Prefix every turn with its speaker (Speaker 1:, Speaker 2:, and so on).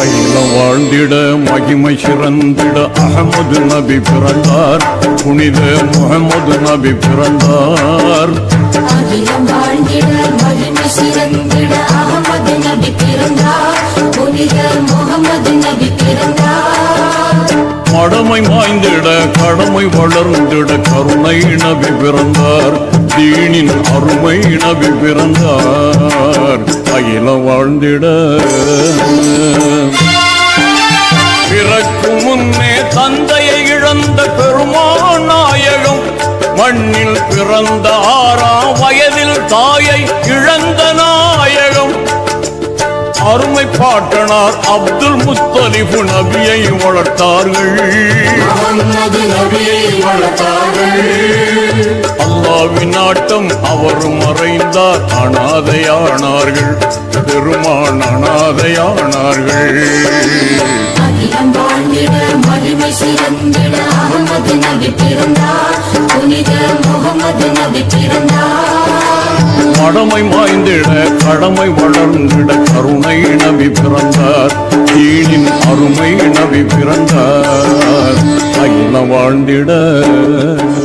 Speaker 1: அகிலம் வாழ்ந்திட மகிமை சிறந்திட அகமது நபி பிறந்தார். புனித முகமது நபி பிறந்தார்.
Speaker 2: அகிலம் வாழ்ந்திட மகிமை சிறந்திட அகமது நபி பிறந்தார். புனித முகமது நபி பிறந்தார்.
Speaker 1: மடமை மாய்ந்திட கடமை வளர்ந்திட கருணை நபி பிறந்தார் தீனின் அருமை நபி பிறந்தார் அகில வாழ்ந்திட. பிறக்கும் முன்னே தந்தையை இழந்த பெருமான் நாயகம் மண்ணில் பிறந்த ஆறாம் வயதில் தாயை இழந்த நாயகம் அருமை பாட்டனார் அப்துல் முத்தலிபு நபியை வளர்த்தார்கள். அல்லாவின் நாட்டம் அவரும் மறைந்தார் அனாதையானார்கள் பெருமான் அனாதையானார்கள்
Speaker 2: மகிமை சிறந்திட அகமது நபி பிறந்தார். புனித முகமது நபி பிறந்தார்.
Speaker 1: கடமை மாய்ந்திட கடமை வளர்ந்திட கருணை நபி பிறந்தார். தீனின் அருமை நபி பிறந்தார். அகில வாழ்ந்திட.